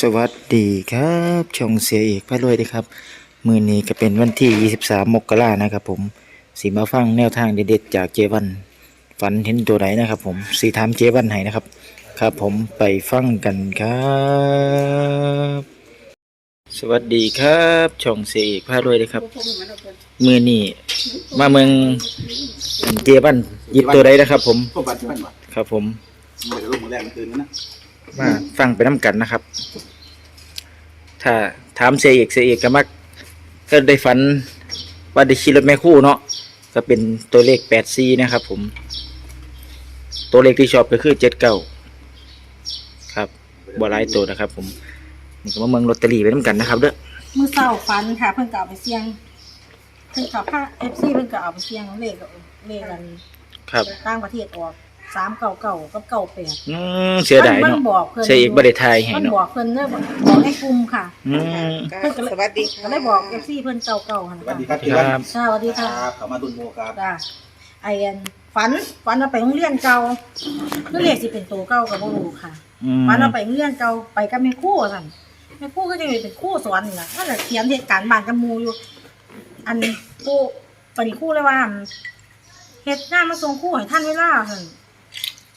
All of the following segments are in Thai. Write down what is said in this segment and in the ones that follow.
สวัสดีครับช่องเสียเอกพระรวยนะครับ มือนี้ก็เป็นวันที่ 23 มกรานะครับผมสีมาฟังแนวทางเด็ดๆจากเจวัน ฝันเห็นตัวไหนนะครับผมสีถามเจวันให้นะครับ ครับผมไปฟังกันครับ สวัสดีครับช่องเสียเอกพระรวยนะครับ มือนี้มาเมืองเจวันหยิบตัวใดนะครับ ผม ครับผมมันจะลงมือแรกมันคืนนั้นนะ มาฟังไปน้ำกันนะครับ ถ้าถามเสียเอกเสียเอกก็มักก็ได้ฝันว่าได้ขี่รถแม่คู่เนาะก็เป็นตัวเลขแปดซีนะครับ ผม ตัวเลขที่ชอบก็คือเจ็ดเก้าครับบอลายตัวนะครับ ผมนี่ก็มาเมืองลอตเตอรี่ไปน้ำกันนะครับเด้อมือเศร้าฟันค่ะเพิ่นก็เอาไปเสี่ยงเพิ่นกับผ้าเอฟซีเพิ่นก็เอาไปเสี่ยงเลขเลขกันครับต่างประเทศออก สามเก่าเก่ากับเก่าแปดอืมเสียดายมัเนาะบอกเพิ่นเสียเอกบ่ได้ทายให้มันเนาะบอกเพิ่นเด้อบอกบอกในกลุ่มค่ะอืมเพิ่นก็เลยสวัสดีก็เลยบอกเอฟซีเพิ่นเก่าเก่าหันสวัสดีคค่ะรับที่บ้านครับสวัสดีคค่ะรับเขามาดุนโมครับจ้าไอ้อันฝันฝันเอาไปโรงเรียนเก่าคือเลขสิเป็นตัวเก่ากับบ่รู้ค่ะ อืมฝันเอาไปโรงเรียนเก่าไปกับแม่ครูสั่นแม่ครูก็จะเป็นครูสอนนี่ล่ะนั่นแหละเขียนเหตุการณ์บ้านกับหมู่อยู่ อันครูปฏิครูเลยว่าเฮ็ดงานมาส่งครูให้ท่านเวลาหั่น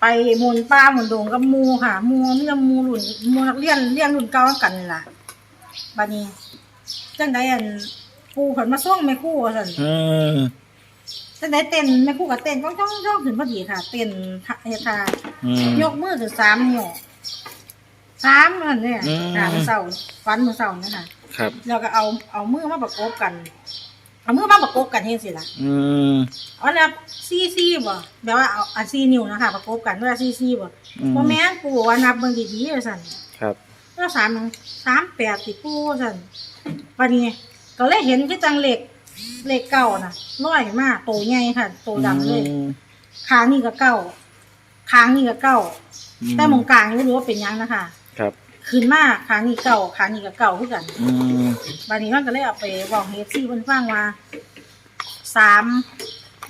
ไปหมุนป่าหมุนดงกับหมูค่ะหมูมีแต่หมูรุ่นหมูนักเรียนเรียนรุ่นเก่ากันนี่ล่ะบัดนี้จังไดอันครูเพิ่นมาส่งแม่ครูว่าซั่นอืมจังไดเต้นแม่ครูก็เต้นจ้องจ้องจ้องขึ้นพอดีค่ะ เต้นท่าเฮ็ดท่าอืม ยกมือถึงสามนิ้วสามนั่นเนี่ยอืม ค่ะมือเสาฟันมือเสาเนี่ยค่ะ ครับ แล้วก็เอาเอามือมาประกบกัน เอามือมาประกบกันเห็นสิล่ะอืม เอาแล้วซี่ซี่บ่แบบว่าเอาอันซี่นิ้วนะคะประกบกันเวลาซี่ซี่บ่อืมพ่อแม่นปู่ว่านับเบิ่งดีๆว่าซั่นครับ แล้วสามหนึ่งสามแปดสิปู่ว่าซั่นวันนี้ ก็เลยเห็นคือจังเหล็กเหล็กเก่าน่ะร้อยมากโตใหญ่ค่ะโตดำเลยอืมคางนี่ก็เก่าคางนี่ก็เก่าแต่หมองกลางไม่รู้ว่าเป็นหยังนะคะ ครับ ขึ้นมาคางนี้เก่าคางนี้ก็เก่าคือกันอืมบานนี้มันก็เลยเอาไปบอกเฮฟซี่เพิ่นฟังว่าสาม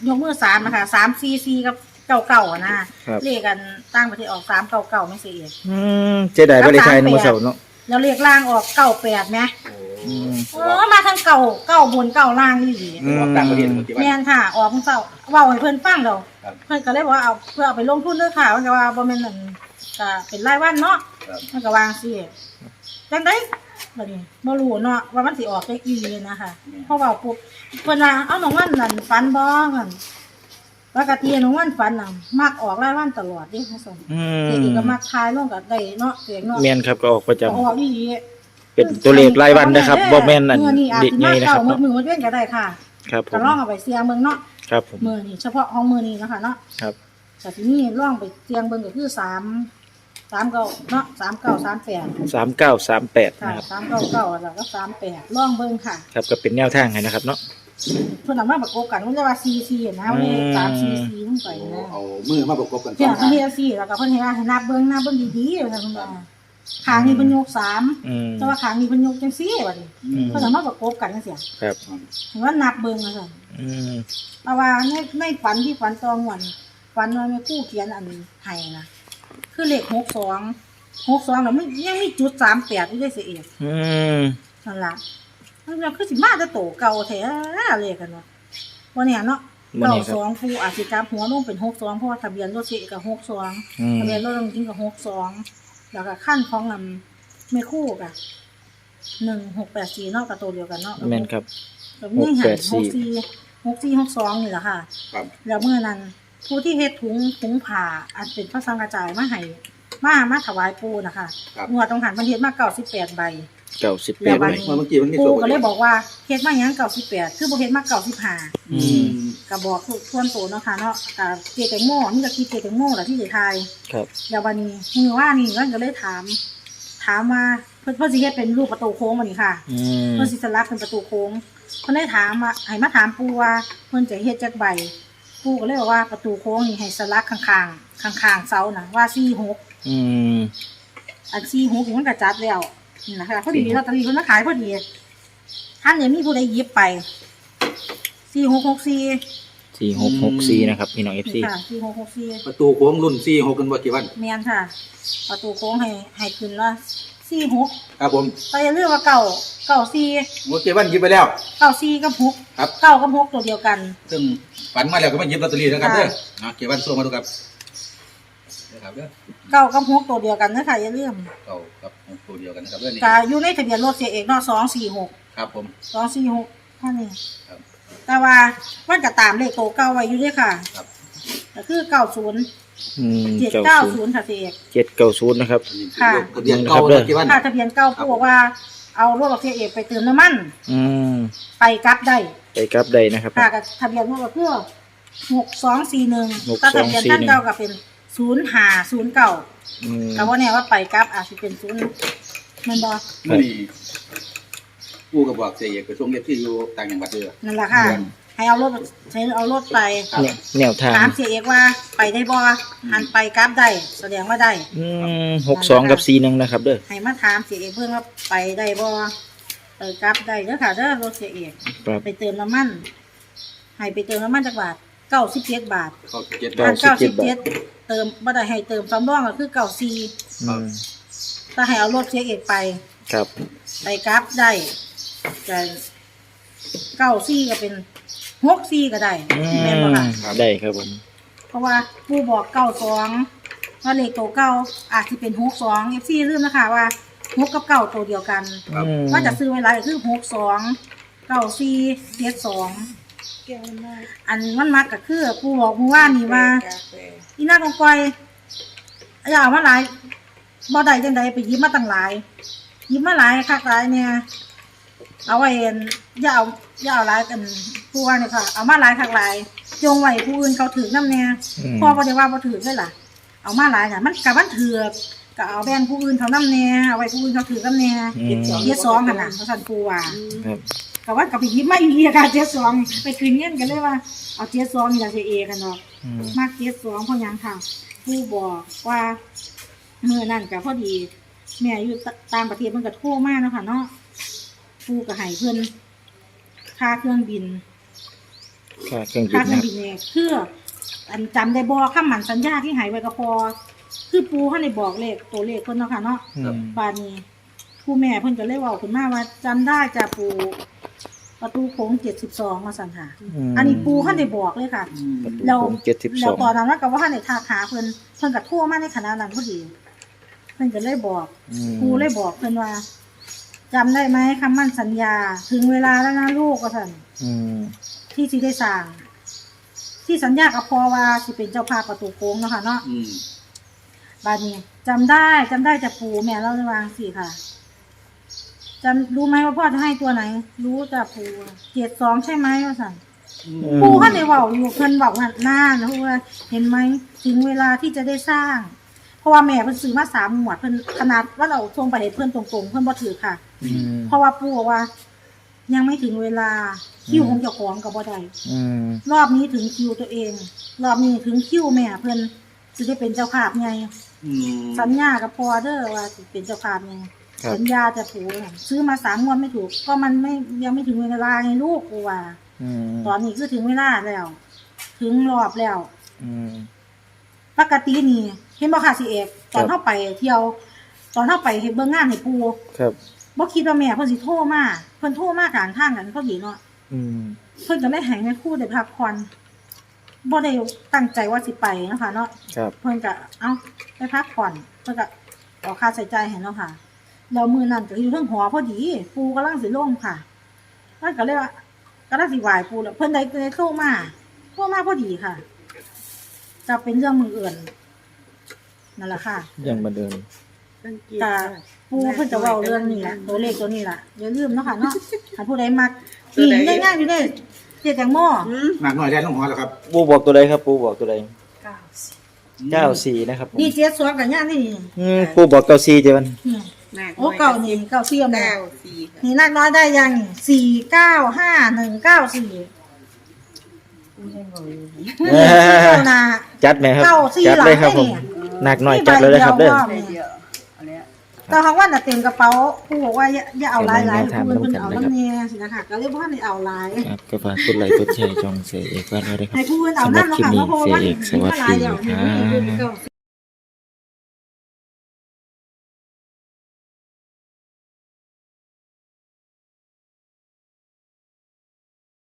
ยกมือสามนะคะสามซีซีกับเก่าเก่าๆอะนะครับเลขกันตั้งประเทศออกสามเก่าเก่าไม่เสียอืมเจไดบ่ได้ทายนำมาเสาเนาะแล้วเลขล่างออกเก่าแปดไหมอืมโอ้มาทั้งเก่าเก่าบนเก่าล่างนี่ดีอืมออกต่างประเทศที่บ้าแม่นนค่ะ ออกเศร้าเว้าให้เพิ่นฟังเราครับ เพิ่นก็เลยบอกว่าเอาเพื่อเอาไปลงทุนเด้อค่ะมันก็ว่าบ่แม่นนั่นก็เป็นรายวันเนาะ ครับมันก็วางสิจังได๋บัดนี้บ่รู้เนาะว่ามันสิออกได้อีหลีนะคะเพราะว่าปุ๊บเพิ่นว่าเอาน้องวันนั่นฝันบ่นั่นปกติน้องวันฝันน่ะมักออกรายวันตลอดเด้ค่ะซั่นอืเด็มกก็มักทายลงก็ได้เนาะเสียงเนาะแม่นครับก็ออกประจำออกอีหลีเป็นตัวเลขรายวันนะครับบ่แม่นอันมื้อนี้อาจเด็กสิใหญ่มานะคเก้ารับมื้อเนาะมื้อเว้นก็ได้ค่ะครับผก็มลองเอาไปเสี่ยงเบิ่งเนาะครับผมมื้อนี้เฉพาะของมื้อนี้เนาะคะเนาะ ครับแต่ทีนี้ลองไปเสี่ยงเบิ่งก็คือ 3 3เก้าเนาะ3 9 3 8สามเก้าสามแปดค่ะนะครับสามเก้าเก้าแล้วก็สามแปดลองเบิ่งค่ะครับก็เป็นแนวทางให้นะครับเนาะ เพิ่นเอามาประกบกันมันจะว่าซีซีนะวันนี้อืม สามซีซีลงไปนะเอามือมาประกบกันสเพิ่อนงเพิ่นเฮ็ดซีแล้วก็เพิ่นให้ว่าให้นับเบิ่งนับเบิ่งดีๆว่าซั่นเพิ่นว่าขางนี้เพิ่นยกสามอืมแต่ว่าขางนี้เพิ่นยกจังซี่ว่าดิอืมเพิ่นเอามาประกบกันจังซี่ครับ เห็นว่านับเบิ่งว่าซั่น อืม เพราะว่าในในฝันที่ฝันตองวันฝันว่าแม่ครูเขียนอันให้นะ คือเลข62 62แล้วมันยังมีจุด38อยู่ด้วยเสิเอกอืมนั่นล่ะมันก็คือสิมาแต่โตเก่าแท้เลยกันเนาะวันเนี้ยเนาะวันเก้านี้คสรับองผู้อาจสิจับหัวลงเป็นหกสองเพราะว่าทะเบียนรถเสกับหกสองอืมทะเบียนรถจริงกับหกสองแล้วก็ขั้นของลำไม่คู่กับหนึ่งหกแปดสี่เนาะกับตัวเดียวกันเนาะแม่นครับแบบนี้หันหหกกแปดสี่สี่หกสี่หกสองนี่แหละค่ะครับแล้วเมื่อนั้น ผู้ที่เฮ็ดถุงถุงผ่าอันเป็นพระสังกระจายมาให้มามาถวายปูนะคะครับ งวดตรงหันมันเฮ็ดมาเก้าสิบแปดใบ เก้าสิบแปแล้ดววันใบนี้เมื่อกี้มันมีปูส่วนก็เลยบอกว่าเฮ็ดมาหยังเก้าสิบแปดคือบ่เฮ็ดมาเก้าสิบห้าอือืม มก็บอกส่วนตัวเนาะค่ะเนาะกับเกแตงโมนี่ก็คิดเกแตงโมแหละที่จะทายครับ เดี๋ยววันนี้มือว่านี่ก็เลยถาม ถามมาเพื่อนเพื่อนสิเฮ็ดเป็นรูปประตูโค้งวันนี้ค่ะ อืม เพื่อนสิสลักเป็นประตูโค้งเพื่อนได้ถามมาให้มาถามปูว่าเพื่อนจะเฮ็ดจักใบ ปูก็เลยบอกว่าประตูโค้งนี่ให้สลักข้างๆข้างๆเสาน่ะว่าซี่หกอืม อันซี่หกนี่มันก็จัดแล้วนี่นะคะพอดีลอตเตอรี่เพิ่นมาขายพอดีท่านเดี๋ยวมีผู้ใดหยิบไปซี่หกหกซี่สี่หกหกสี่นะครับพี่น้องเอฟซีค่ะซี่หกหกซี่ ประตูโค้งรุ่นสี่หกกันบ่กี่วันเมียนค่ะ ประตูโค้งให้ให้ขึ้นละสี่หกครับผมแต่อย่าลืมว่าเก่า เก่าสี่โอเควันหยิบไปแล้ว เก่าสี่กับหกครับ เก่ากับหกตัวเดียวกัน ซึ่งฝันมาแล้วก็มาหยิบลอตเตอรี่แล้วกันค่ะเด้อเอาเก็บวันส่งมาดูครับนะครับเด้อเก่ากับหกตัวเดียวกันนะคะอย่าลืมเก่ากับตัวเดียวกันนะครับเด้อนี่กาอยู่ในทะเบียนรถเสียเอกเนาะสองสี่หกครับผมสองสี่หกท่านี้ครับแต่ว่ามันก็ตามเลขโตวเก่าไว้อยู่ด้วยค่ะครับก็คือเก้าศูนย์อืมเจ็ดเก้าเก้าศูศูนย์นย์ค่ะเสียเอก เจ็ดเก้าศูนย์นะครับค่ะ ทะเบียนเก่าเลยกี่วัน ค่าทะเบียนเก่าผู้บอกว่า เอารถของเสียเอกไปเติมน้ำมัน อืมไปกลับได้ไปกลับได้นะครับ ค่ะกับทะเบียนรถก็คือหกสองสี่หนึ่ง6241ถ้าทะเบียนท่านเก่าก็เป็นศูนย์ห้าศูนย์เก่าอืม แต่ว่าเนี่ยว่าไปกลับอาจจะเป็นศูนย์มันบอมื่อนี้กูก็บอกเสียเอกไปส่งเอฟที่อยู่ต่างจังหวัดเด้อนั่นแหละค่ะ ให้เอารถใช้เอารถไปเนี่ยแนวทางถามเสียเอกว่าไปได้บ่หันไปกลับได้แสดงว่าได้อืมหกสองกับสี่หนึ่งนะครับ เด้อให้มาถามเสียเอกเพื่อนว่าไปได้บ่ไปกลับได้เด้อค่ะเด้อรถเสียเอกครับไปเติมน้ำมันให้ไปเติมน้ำมันจักบาทเก้าสิบเจ็ดบาทเขาเจ็ดเก้าอันสิบเก้าเจ็สิดบบาทเจ็ดเติมบ่ได้ให้เติมสำรองก็คือเก้าสี่อืมถ้าให้เอารถเสียเอกไป ครับ ไปกราฟได้แต่เก้าซี่ก็เป็น หกซี่ก็ได้อืแม่นบ่มค่ะ ได้ครับผม เพราะว่าผู้บอกเก้าสองว่าเลขตัวเก้าอาจจะเป็นหกสองเอฟซีลืมนะคะว่าหกกับเก้าตัวเดียวกันอืมว่าจะซื้อเวลาก็คือหกสองเก้าซี่เจ็ดสองอันมันมักก็คือผู้บอกเมื่อวานนี่ว่า อีน่ากองกอยอย่าเอามาหลายบ่ได้จังใดไปหยิบมาตั้งหลายหยิบมาหลายคักหลายเนี่ยเอาไว้อั่นอย่าเอาอย่าเอาหลายกัน ผู้ว่าเนี่ยค่ะเอามาหลายคักหลายจงไว้ผู้อื่นเขาถือน้ำแน่อืม พ่อบ่ได้ว่าบ่ถือได้ล่ะ เอามาหลายน่ะมันกับมันถือกก็เอาแบ่งผู้อื่นเขาน้ำแน่เอาไว้ผู้อื่นเขาถือน้ำแน่อืม เจ็ดสองหั่นน่ะเขาสั่นปูว่า ครับก็ว่ากับไปหยิบมาอีกค่ะเจ็ดสองไปคืนเงินกันเลยว่าเอาเจ็ดสองนี่ล่ะสิเอกันเนาะอืมมากเจ็ดสองเพราะหยังค่ะ ผู้บอกว่าเมื่อนั่นก็พอดี แม่อยู่ตต่างประเทศมันก็โทรมาเนาะค่ะเนาะผู้ก็ให้เพิ่นค่าเครื่องบิน ค่าเครื่องบิค่านเครื่นะองบินเนี่ยคืออันจำได้บ่คำหมันสัญญาที่ใหายไว้ก็พอคือปูเขาได้บอกเลขตัวเลขเพิ่นเนาะค่ะเนาะ อืมป่านนี้ผู้แม่เพิ่นก็เลยเว้าขึ้นมาว่าจำได้จ้ะปูประตูโค้ง72มาสั่นค่ะมอันนี้ปูเขาได้บอกเลยค่ะประตูเราโค้งเจ็ดสิบสแล้อวงตอนนั้นว่าก็ว่าในทาขาเพิ่นเพิ่นก็โทรมาในขณะนั้นพอดี เพิ่นก็เลยบอกครูเลยบอกเพิ่นว่าจำได้ไหมคำมั่นสัญญา ถึงเวลาแล้วนะลูกก็สั่นอืม ที่สิได้สร้าง ที่สัญญากับพ่อว่าสิเป็นเจ้าภาพประตูโค้งเนาะค่ะเนาะอืมบาดนี้จำได้จำได้จากปู่แม่เล่าให้ฟังสิค่ะจำรู้ไหมว่าพ่อจะให้ตัวไหน รู้จากปู่เจ็ดสองใช่ไหมว่าสั่นปูเขาในเว่าอยู่เพิ่นบอกว่าหน้านะว่าเห็นไหมถึงเวลาที่จะได้สร้าง เพราะว่าแม่เพิ่นซื้อมาสามหมวดเพิ่นขนาดว่าเราทรงไปให้เพิ่นตรงๆ เพิ่นบ่ถือค่ะ อืมเพราะว่าปู่บอกว่า ยังไม่ถึงเวลาคิวอืมของเจ้าของกับบ่ได้อืมรอบนี้ถึงคิวตัวเอง รอบนี้ถึงคิวแม่เพิ่นสิได้เป็นเจ้าภาพไงอืมสัญญากับพ่อเด้อว่าสิเป็นเจ้าภาพไงครับสัญญาจะถูกซื้อมาสามงวดไม่ถูก ก็มันไม่ยังไม่ถึงเวลาไงลูกกูว่า อืมตอนนี้คือถึงเวลาแล้ว ถึงรอบแล้ว อืม ปกตินี่เห็นบ่ค่ะสิเอกตอนครับ เข้าไปเที่ยว ตอนเข้าไปเฮ็ดเบิ่งงานให้ปูครับ บ่คิดว่าแม่เพิ่นสิโทรมา เพิ่นโทรมากลางทางกันพอดีเนาะอืมเพิ่นก็เลยให้แม่ครูได้พักผ่อนบ่ได้ตั้งใจว่าสิไปเนาะค่ะเนาะครับเพิ่นก็เอ้าไปพักผ่อนเพิ่นก็ออกค่าใช้จ่ายให้เนาะค่ะแล้วมื้อนั้นก็อยู่เทิงหอพอดี ปูกำลังสิลงค่ะเพิ่นก็เลยว่าก็ได้สิไหว้ปูแล้วเพิ่นได้ได้โทรมาโทรมาพอดีค่ะจะเป็นเรื่องมืออื่นนั่นแหละค่ะยังมาเดิ นแต่ปูเพิ่นจะเว้าเรื่องนี้แหละตัวเลขตัวนี้ล่ะอย่าลืมเนาะค่ะเนาะถ้าผู้ใดมักนี่ได้ง่ายอยู่เด้เจ๊แตงโมหนักหน่อยได้ต้องหัวแล้วครับปูบอกตัวใดครับ ปูบอกตัวใดเก้าสี่นะครับผมนี่เจ๊สวนกับย่านี่อืมปูบอกเก้าสี่เจ้ามันนี่โอ้เก่านี่เก่าเสียมเก้าแล้วสี่ค่ะนี่นักน้อยได้ยังสี่เก้าห้าหนึ่งเก้าสี่เอ้ยเก้านาจัดไหมครับ เก้าสี่จัดเลยครับหลัผงมให้นี่หนักหน่อยจัดเลยนะครับเด้อนี่เดียวอันเนี้ย แต่คำว่าน่ะเต็มกระเป๋าผู้บอกว่าอย่าอย่าเอาหลายหลายเดี๋ยวผู้มาเพิ่นถามเอากันนะครับน้ำเนี่ยสินะคะก็เลยบ่ทันได้เอาหลาย ครับก็ฝากกดไลค์กดแชร์จองเสียเอกไว้ด้วยนะครับให้ผู้เพิ่นเอาสำหรับน้ำเนาะคลิปค่ะนี้เพราะว่าเสียเอกสวัสดีมันหลายอย่างครับเพิ่นก็